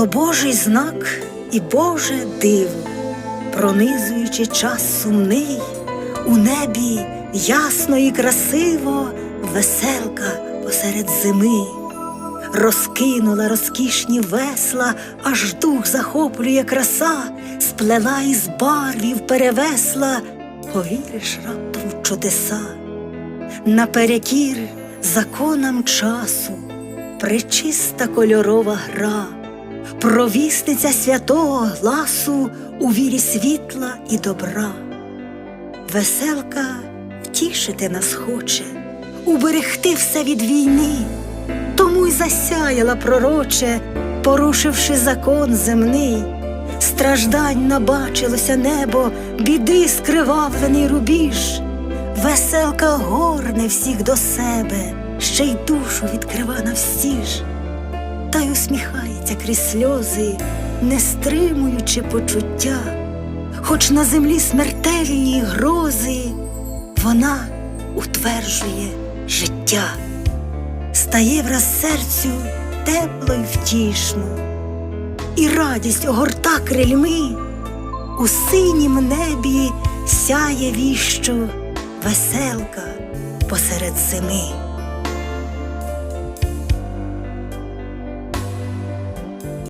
То Божий знак і Боже диво, пронизуючи час сумний, у небі ясно і красиво веселка посеред зими. Розкинула розкішні весла, аж дух захоплює краса, сплела із барвів перевесла, повіриш раптом в чудеса. Наперекір законам часу, пречиста кольорова гра, провісниця святого гласу у вірі світла і добра. Веселка втішити нас хоче, уберегти все від війни, тому й засяяла пророче, порушивши закон земний. Страждань набачилося небо, біди скривавлений рубіж. Веселка горне всіх до себе, ще й душу відкрива навстіж, та й усміхається крізь сльози, не стримуючи почуття, хоч на землі смертельні грози, вона утверджує життя, стає враз серцю тепло й втішно, і радість огорта крильми у синім небі сяє віщо веселка посеред зими.